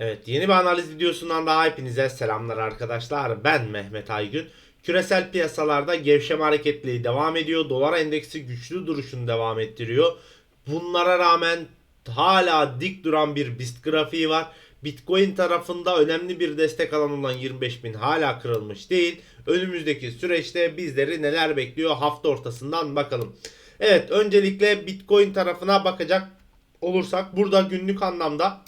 Evet yeni bir analiz videosundan daha hepinize selamlar arkadaşlar. Ben Mehmet Aygün. Küresel piyasalarda gevşeme hareketliliği devam ediyor. Dolar endeksi güçlü duruşunu devam ettiriyor. Bunlara rağmen hala dik duran bir BIST grafiği var. Bitcoin tarafında önemli bir destek alan olan 25.000 hala kırılmış değil. Önümüzdeki süreçte bizleri neler bekliyor hafta ortasından bakalım. Evet öncelikle Bitcoin tarafına bakacak olursak burada günlük anlamda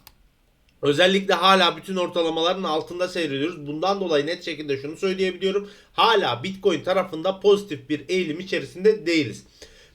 Özellikle hala bütün ortalamaların altında seyrediyoruz. Bundan dolayı net şekilde şunu söyleyebiliyorum. Hala Bitcoin tarafında pozitif bir eğilim içerisinde değiliz.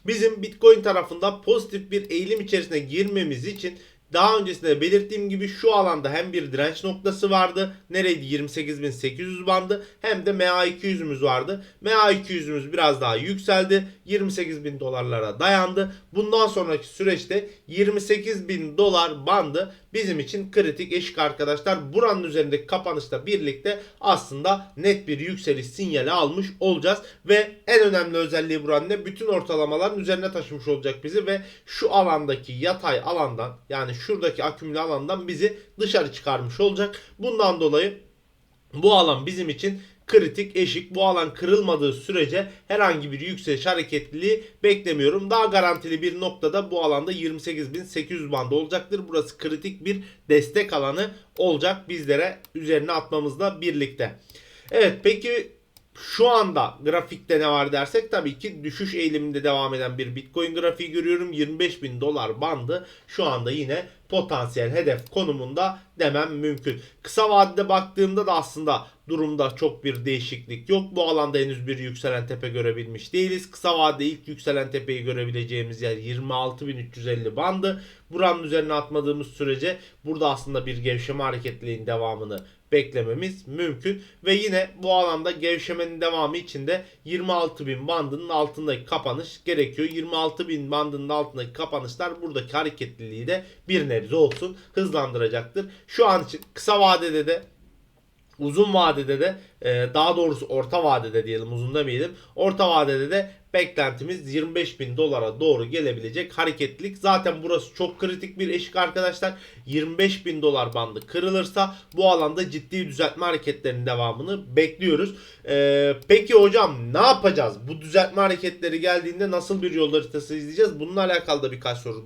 Bizim Bitcoin tarafında pozitif bir eğilim içerisine girmemiz için daha öncesinde belirttiğim gibi şu alanda hem bir direnç noktası vardı. Nereydi? 28.800 bandı. Hem de MA200'ümüz vardı. MA200'ümüz biraz daha yükseldi. 28.000 dolarlara dayandı. Bundan sonraki süreçte 28.000 dolar bandı bizim için kritik eşik arkadaşlar. Buranın üzerindeki kapanışla birlikte aslında net bir yükseliş sinyali almış olacağız. Ve en önemli özelliği buranın ne? Bütün ortalamaların üzerine taşımış olacak bizi ve şu alandaki yatay alandan yani şuradaki akümüle alandan bizi dışarı çıkarmış olacak. Bundan dolayı bu alan bizim için kritik eşik. Bu alan kırılmadığı sürece herhangi bir yükseliş hareketliliği beklemiyorum. Daha garantili bir noktada bu alanda 28.800 bandı olacaktır. Burası kritik bir destek alanı olacak bizlere üzerine atmamızla birlikte. Evet peki şu anda grafikte ne var dersek tabii ki düşüş eğiliminde devam eden bir Bitcoin grafiği görüyorum. 25 bin dolar bandı şu anda yine potansiyel hedef konumunda demem mümkün. Kısa vadede baktığımda da aslında durumda çok bir değişiklik yok. Bu alanda henüz bir yükselen tepe görebilmiş değiliz. Kısa vadede ilk yükselen tepeyi görebileceğimiz yer 26.350 bandı. Buranın üzerine atmadığımız sürece burada aslında bir gevşeme hareketliliğin devamını beklememiz mümkün. Ve yine bu alanda gevşemenin devamı için de 26.000 bandının altındaki kapanış gerekiyor. 26.000 bandının altındaki kapanışlar buradaki hareketliliği de bir nebze olsun hızlandıracaktır. Şu an için kısa vadede de uzun vadede de e, daha doğrusu orta vadede diyelim uzun demeyelim. Orta vadede de beklentimiz 25 bin dolara doğru gelebilecek hareketlilik. Zaten burası çok kritik bir eşik arkadaşlar. 25 bin dolar bandı kırılırsa bu alanda ciddi düzeltme hareketlerinin devamını bekliyoruz. E, peki hocam ne yapacağız? Bu düzeltme hareketleri geldiğinde nasıl bir yol haritası izleyeceğiz? Bununla alakalı da birkaç soru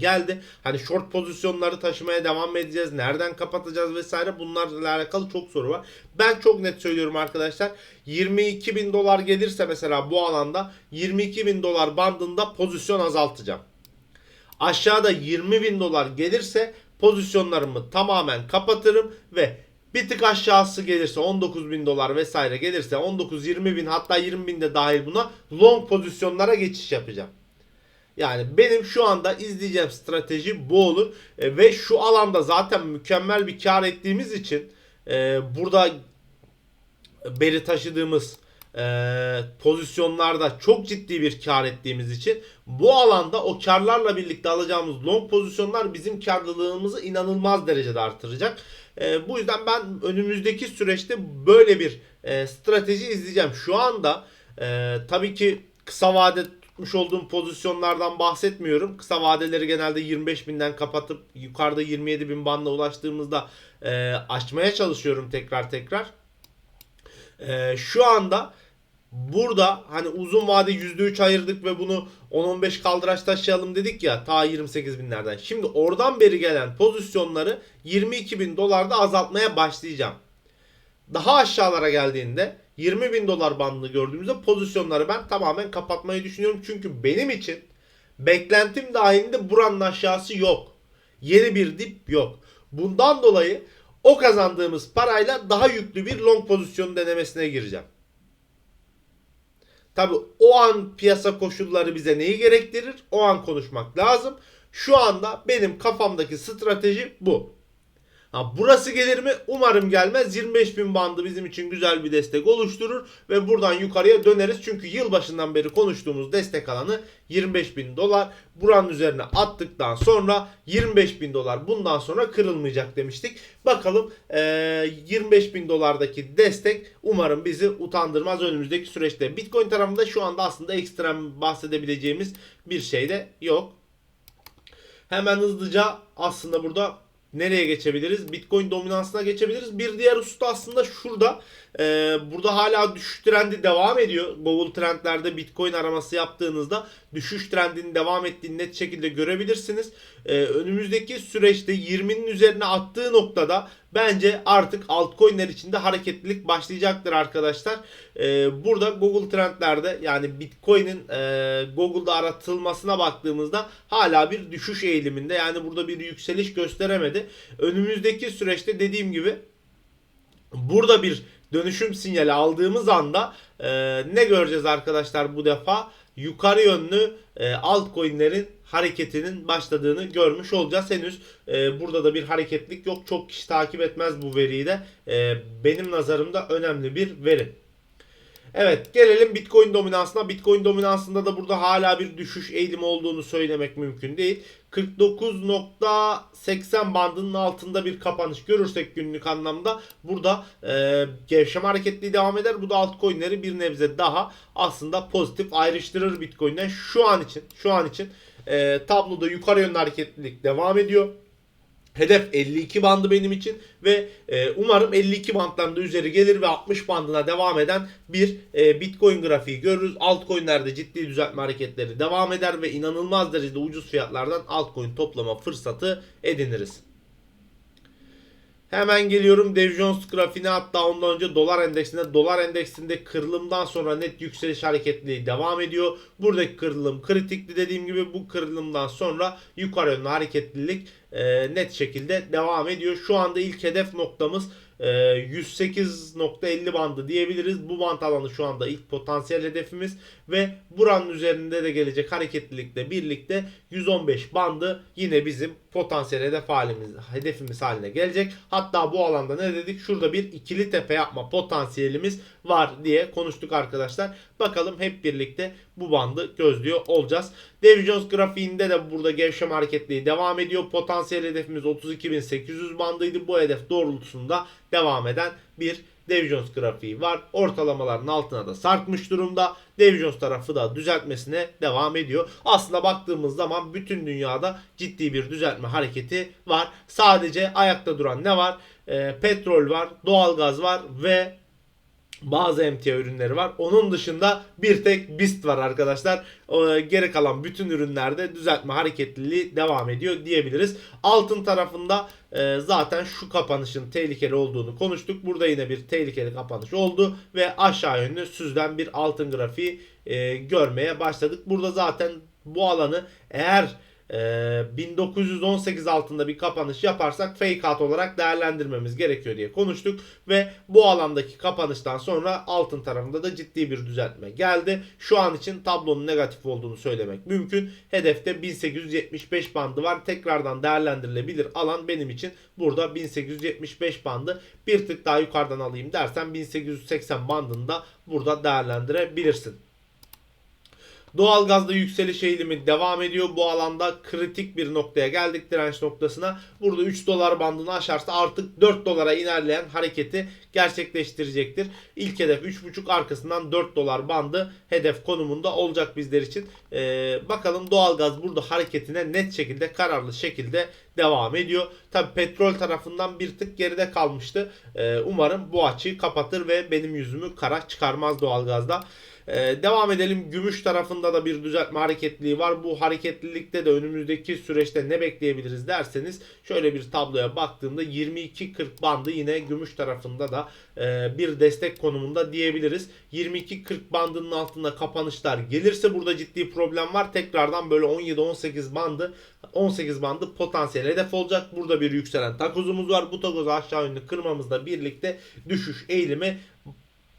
geldi. Hani short pozisyonları taşımaya devam edeceğiz? Nereden kapatacağız vesaire bunlarla alakalı çok soru var. Ben çok net söylüyorum arkadaşlar. 22 bin dolar gelirse mesela bu alanda 22 bin dolar bandında pozisyon azaltacağım. Aşağıda 20 bin dolar gelirse pozisyonlarımı tamamen kapatırım ve bir tık aşağısı gelirse 19 bin dolar vesaire gelirse 19-20 bin hatta 20 bin de dahil buna long pozisyonlara geçiş yapacağım. Yani benim şu anda izleyeceğim strateji bu olur. E, ve şu alanda zaten mükemmel bir kar ettiğimiz için e, burada beri taşıdığımız e, pozisyonlarda çok ciddi bir kar ettiğimiz için bu alanda o karlarla birlikte alacağımız long pozisyonlar bizim karlılığımızı inanılmaz derecede artıracak. E, bu yüzden ben önümüzdeki süreçte böyle bir e, strateji izleyeceğim. Şu anda e, tabii ki kısa vade tutmuş olduğum pozisyonlardan bahsetmiyorum. Kısa vadeleri genelde 25 binden kapatıp yukarıda 27 bin bandına ulaştığımızda e, açmaya çalışıyorum tekrar tekrar. E, şu anda burada hani uzun vade %3 ayırdık ve bunu 10-15 kaldıraç taşıyalım dedik ya ta 28 binlerden. Şimdi oradan beri gelen pozisyonları 22 bin dolarda azaltmaya başlayacağım. Daha aşağılara geldiğinde 20 bin dolar bandını gördüğümüzde pozisyonları ben tamamen kapatmayı düşünüyorum. Çünkü benim için beklentim dahilinde buranın aşağısı yok. Yeni bir dip yok. Bundan dolayı o kazandığımız parayla daha yüklü bir long pozisyon denemesine gireceğim. Tabi o an piyasa koşulları bize neyi gerektirir? O an konuşmak lazım. Şu anda benim kafamdaki strateji bu. Ha, burası gelir mi? Umarım gelmez. 25 bin bandı bizim için güzel bir destek oluşturur ve buradan yukarıya döneriz. Çünkü yılbaşından beri konuştuğumuz destek alanı 25 bin dolar. Buranın üzerine attıktan sonra 25 bin dolar bundan sonra kırılmayacak demiştik. Bakalım e, 25 bin dolardaki destek umarım bizi utandırmaz önümüzdeki süreçte. Bitcoin tarafında şu anda aslında ekstrem bahsedebileceğimiz bir şey de yok. Hemen hızlıca aslında burada nereye geçebiliriz? Bitcoin dominansına geçebiliriz. Bir diğer da aslında şurada. Ee, burada hala düşüş trendi devam ediyor. Google trendlerde Bitcoin araması yaptığınızda düşüş trendinin devam ettiğini net şekilde görebilirsiniz. Ee, önümüzdeki süreçte 20'nin üzerine attığı noktada bence artık altcoin'ler içinde hareketlilik başlayacaktır arkadaşlar. Ee, burada Google trendlerde yani Bitcoin'in e, Google'da aratılmasına baktığımızda hala bir düşüş eğiliminde. Yani burada bir yükseliş gösteremedi. Önümüzdeki süreçte dediğim gibi burada bir dönüşüm sinyali aldığımız anda e, ne göreceğiz arkadaşlar bu defa? Yukarı yönlü e, altcoin'lerin hareketinin başladığını görmüş olacağız. Henüz e, burada da bir hareketlik yok. Çok kişi takip etmez bu veriyi de. E, benim nazarımda önemli bir veri. Evet gelelim Bitcoin dominansına. Bitcoin dominansında da burada hala bir düşüş eğilimi olduğunu söylemek mümkün değil. 49.80 bandının altında bir kapanış görürsek günlük anlamda burada e, gevşeme hareketliği devam eder. Bu da altcoin'leri bir nebze daha aslında pozitif ayrıştırır Bitcoin'den. Şu an için şu an için e, tabloda yukarı yönlü hareketlilik devam ediyor. Hedef 52 bandı benim için ve e, umarım 52 bandlarında üzeri gelir ve 60 bandına devam eden bir e, Bitcoin grafiği görürüz. Altcoin'lerde ciddi düzeltme hareketleri devam eder ve inanılmaz derecede ucuz fiyatlardan altcoin toplama fırsatı ediniriz. Hemen geliyorum Dow Jones grafiğine hatta ondan önce dolar endeksinde. Dolar endeksinde kırılımdan sonra net yükseliş hareketliliği devam ediyor. Buradaki kırılım kritikti dediğim gibi bu kırılımdan sonra yukarı yönlü hareketlilik e, net şekilde devam ediyor. Şu anda ilk hedef noktamız 108.50 bandı diyebiliriz. Bu band alanı şu anda ilk potansiyel hedefimiz ve buranın üzerinde de gelecek hareketlilikle birlikte 115 bandı yine bizim potansiyel hedef halimiz, hedefimiz haline gelecek. Hatta bu alanda ne dedik? Şurada bir ikili tepe yapma potansiyelimiz var diye konuştuk arkadaşlar. Bakalım hep birlikte bu bandı gözlüyor olacağız. Dow Jones grafiğinde de burada gevşeme hareketliği devam ediyor. Potansiyel hedefimiz 32.800 bandıydı. Bu hedef doğrultusunda devam eden bir Dow Jones grafiği var. Ortalamaların altına da sarkmış durumda. Dow Jones tarafı da düzeltmesine devam ediyor. Aslında baktığımız zaman bütün dünyada ciddi bir düzeltme hareketi var. Sadece ayakta duran ne var? E, petrol var, doğalgaz var ve bazı emtia ürünleri var. Onun dışında bir tek BIST var arkadaşlar. Geri kalan bütün ürünlerde düzeltme hareketliliği devam ediyor diyebiliriz. Altın tarafında e, zaten şu kapanışın tehlikeli olduğunu konuştuk. Burada yine bir tehlikeli kapanış oldu ve aşağı yönlü süzden bir altın grafiği e, görmeye başladık. Burada zaten bu alanı eğer 1918 ee, altında bir kapanış yaparsak fake out olarak değerlendirmemiz gerekiyor diye konuştuk ve bu alandaki kapanıştan sonra altın tarafında da ciddi bir düzeltme geldi. Şu an için tablonun negatif olduğunu söylemek mümkün. Hedefte 1875 bandı var. Tekrardan değerlendirilebilir alan benim için burada 1875 bandı. Bir tık daha yukarıdan alayım dersen 1880 bandında burada değerlendirebilirsin. Doğalgazda yükseliş eğilimi devam ediyor. Bu alanda kritik bir noktaya geldik direnç noktasına. Burada 3 dolar bandını aşarsa artık 4 dolara ilerleyen hareketi gerçekleştirecektir. İlk hedef 3.5 arkasından 4 dolar bandı hedef konumunda olacak bizler için. Ee, bakalım doğalgaz burada hareketine net şekilde kararlı şekilde devam ediyor. Tabi petrol tarafından bir tık geride kalmıştı. Ee, umarım bu açıyı kapatır ve benim yüzümü kara çıkarmaz doğalgazda. Ee, devam edelim. Gümüş tarafında da bir düzeltme hareketliliği var. Bu hareketlilikte de önümüzdeki süreçte ne bekleyebiliriz derseniz şöyle bir tabloya baktığımda 22-40 bandı yine gümüş tarafında da e, bir destek konumunda diyebiliriz. 22-40 bandının altında kapanışlar gelirse burada ciddi problem var. Tekrardan böyle 17-18 bandı 18 bandı potansiyel hedef olacak. Burada bir yükselen takozumuz var. Bu takozu aşağı yönlü kırmamızla birlikte düşüş eğilimi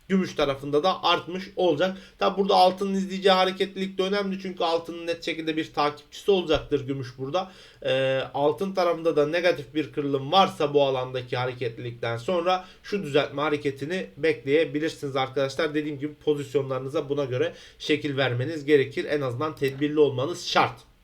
gümüş tarafında da artmış olacak. Tabi burada altının izleyeceği hareketlilik de önemli çünkü altının net şekilde bir takipçisi olacaktır gümüş burada. Ee, altın tarafında da negatif bir kırılım varsa bu alandaki hareketlilikten sonra şu düzeltme hareketini bekleyebilirsiniz arkadaşlar. Dediğim gibi pozisyonlarınıza buna göre şekil vermeniz gerekir. En azından tedbirli olmanız şart.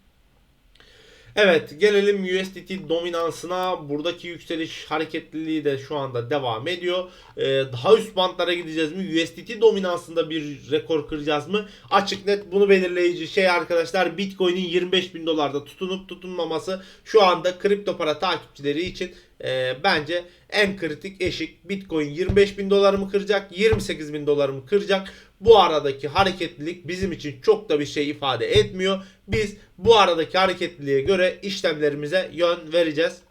Evet gelelim USDT dominansına. Buradaki yükseliş hareketliliği de şu anda devam ediyor. Ee, daha üst bantlara gideceğiz mi? USDT dominansında bir rekor kıracağız mı? Açık net bunu belirleyici şey arkadaşlar Bitcoin'in 25 bin dolarda tutunup tutunmaması şu anda kripto para takipçileri için e, bence en kritik eşik. Bitcoin 25 bin dolar mı kıracak? 28 bin dolar mı kıracak? Bu aradaki hareketlilik bizim için çok da bir şey ifade etmiyor. Biz bu aradaki hareketliliğe göre işlemlerimize yön vereceğiz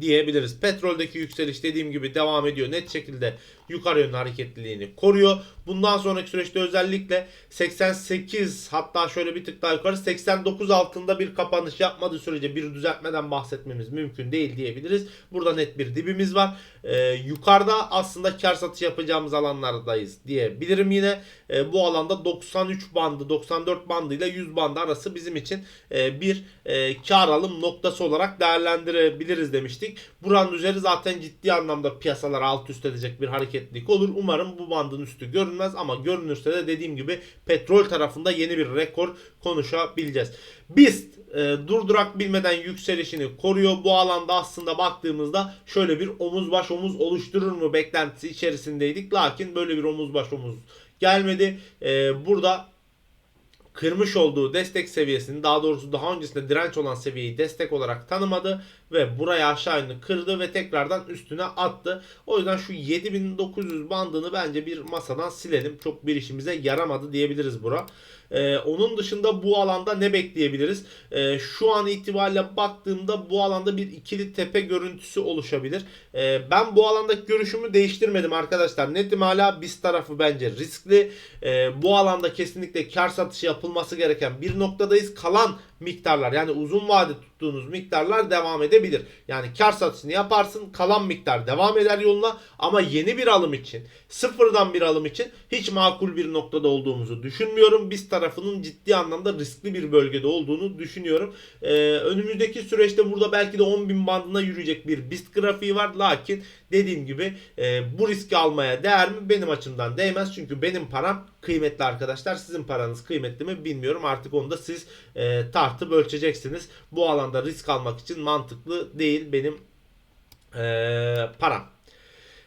diyebiliriz. Petroldeki yükseliş dediğim gibi devam ediyor. Net şekilde yukarı yönlü hareketliliğini koruyor. Bundan sonraki süreçte özellikle 88 hatta şöyle bir tık daha yukarı 89 altında bir kapanış yapmadığı sürece bir düzeltmeden bahsetmemiz mümkün değil diyebiliriz. Burada net bir dibimiz var. Ee, yukarıda aslında kar satış yapacağımız alanlardayız diyebilirim yine. Ee, bu alanda 93 bandı 94 bandı ile 100 bandı arası bizim için e, bir e, kar alım noktası olarak değerlendirebiliriz demiştik. Buranın üzeri zaten ciddi anlamda piyasalar alt üst edecek bir hareketlilik olur. Umarım bu bandın üstü görünmez ama görünürse de dediğim gibi petrol tarafında yeni bir rekor konuşabileceğiz. BIST e, durdurak bilmeden yükselişini koruyor. Bu alanda aslında baktığımızda şöyle bir omuz baş omuz oluşturur mu beklentisi içerisindeydik. Lakin böyle bir omuz baş gelmedi. E, burada kırmış olduğu destek seviyesini daha doğrusu daha öncesinde direnç olan seviyeyi destek olarak tanımadı ve buraya aşağı yönlü kırdı ve tekrardan üstüne attı. O yüzden şu 7900 bandını bence bir masadan silelim. Çok bir işimize yaramadı diyebiliriz bura. Ee, onun dışında bu alanda ne bekleyebiliriz? Ee, şu an itibariyle baktığımda bu alanda bir ikili tepe görüntüsü oluşabilir. Ee, ben bu alandaki görüşümü değiştirmedim arkadaşlar. Netim hala biz tarafı bence riskli. Ee, bu alanda kesinlikle kar satışı yapılması gereken bir noktadayız. Kalan miktarlar yani uzun vade tuttuğunuz miktarlar devam edebilir. Yani kar satışını yaparsın kalan miktar devam eder yoluna ama yeni bir alım için sıfırdan bir alım için hiç makul bir noktada olduğumuzu düşünmüyorum. Biz tarafının ciddi anlamda riskli bir bölgede olduğunu düşünüyorum. Ee, önümüzdeki süreçte burada belki de 10.000 bandına yürüyecek bir BIST grafiği var. Lakin dediğim gibi e, bu riski almaya değer mi? Benim açımdan değmez. Çünkü benim param kıymetli arkadaşlar. Sizin paranız kıymetli mi bilmiyorum. Artık onu da siz e, tartıp ölçeceksiniz. Bu alanda risk almak için mantıklı değil benim e, param.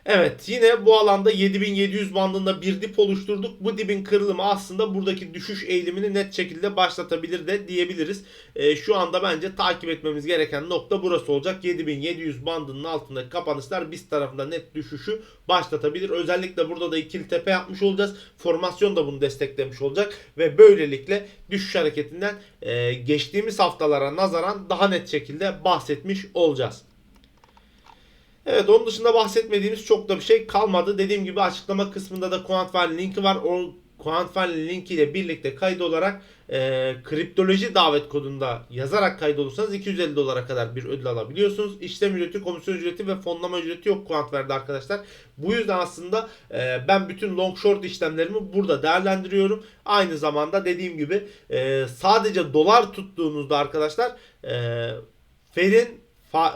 Evet yine bu alanda 7700 bandında bir dip oluşturduk. Bu dibin kırılımı aslında buradaki düşüş eğilimini net şekilde başlatabilir de diyebiliriz. E, şu anda bence takip etmemiz gereken nokta burası olacak. 7700 bandının altındaki kapanışlar biz tarafında net düşüşü başlatabilir. Özellikle burada da ikili tepe yapmış olacağız. Formasyon da bunu desteklemiş olacak ve böylelikle düşüş hareketinden e, geçtiğimiz haftalara nazaran daha net şekilde bahsetmiş olacağız. Evet onun dışında bahsetmediğimiz çok da bir şey kalmadı. Dediğim gibi açıklama kısmında da Quantfile linki var. O Quantfile linki ile birlikte kayıt olarak e, kriptoloji davet kodunda yazarak kaydolursanız 250 dolara kadar bir ödül alabiliyorsunuz. İşlem ücreti, komisyon ücreti ve fonlama ücreti yok Quantfile'de arkadaşlar. Bu yüzden aslında e, ben bütün long short işlemlerimi burada değerlendiriyorum. Aynı zamanda dediğim gibi e, sadece dolar tuttuğunuzda arkadaşlar e, Fed'in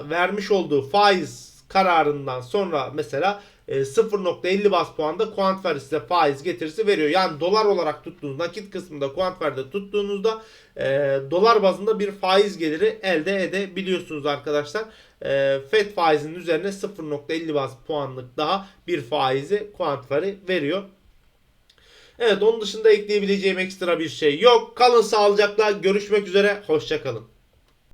vermiş olduğu faiz kararından sonra mesela e, 0.50 bas puanda Quantfer size faiz getirisi veriyor. Yani dolar olarak tuttuğunuz nakit kısmında Quantfer'de tuttuğunuzda e, dolar bazında bir faiz geliri elde edebiliyorsunuz arkadaşlar. E, FED faizinin üzerine 0.50 bas puanlık daha bir faizi Quantfer'i veriyor. Evet onun dışında ekleyebileceğim ekstra bir şey yok. Kalın sağlıcakla görüşmek üzere. Hoşçakalın.